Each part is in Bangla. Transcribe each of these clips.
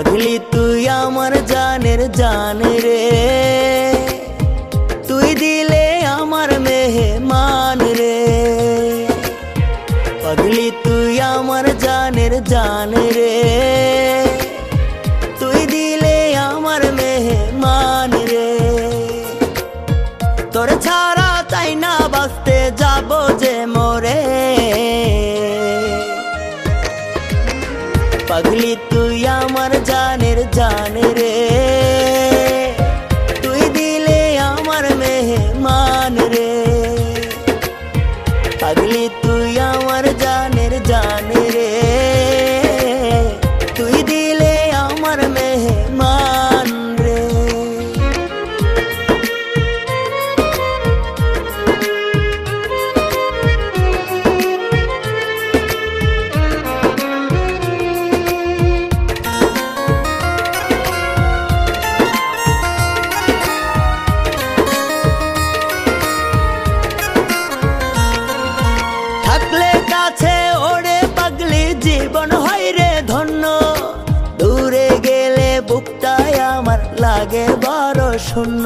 পাগলি তুই আমার জানের জান রে। তুই দিলে আমার মেহমান রে। পাগলি তুই আমার জানের জান রে। তুই দিলে আমার মেহমান রে। তোর ছাড়া তাই না বাঁচতে যাব যে মোর। পাগলি, তুই আমার জানের জান রে। তুই দিলে আমার মেহমান রে। পাগলি, তুই আমার জানের জান লাগে বড় শূন্য।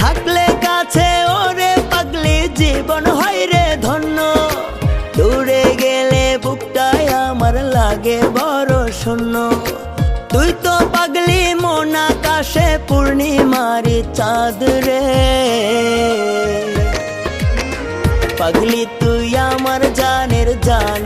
থাকলে কাছে ওরে পাগলি জীবন হয় রে ধন্য। দূরে গেলে বুকটায় আমার লাগে বড় শূন্য। তুই তো পাগলি মন আকাশে পূর্ণিমারি চাঁদ রে। পাগলি তুই আমার জানের জান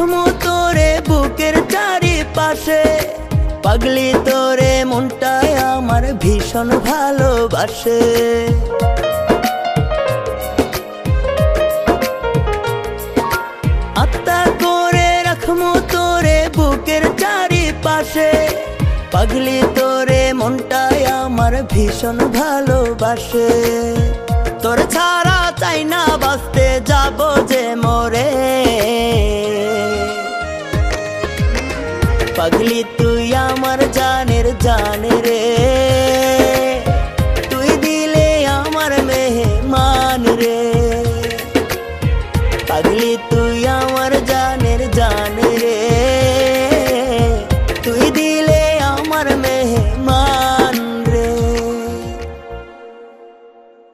রাখমু তোরে বুকের চারিপাশে। পাগলি তোরে মনটায় আমার ভীষণ ভালোবাসে। আত্মা করে রাখমু তোরে বুকের চারিপাশে। পাগলি তোরে মনটায় আমার ভীষণ ভালোবাসে। তোর ছাড়া চাই না বাঁচতে জানের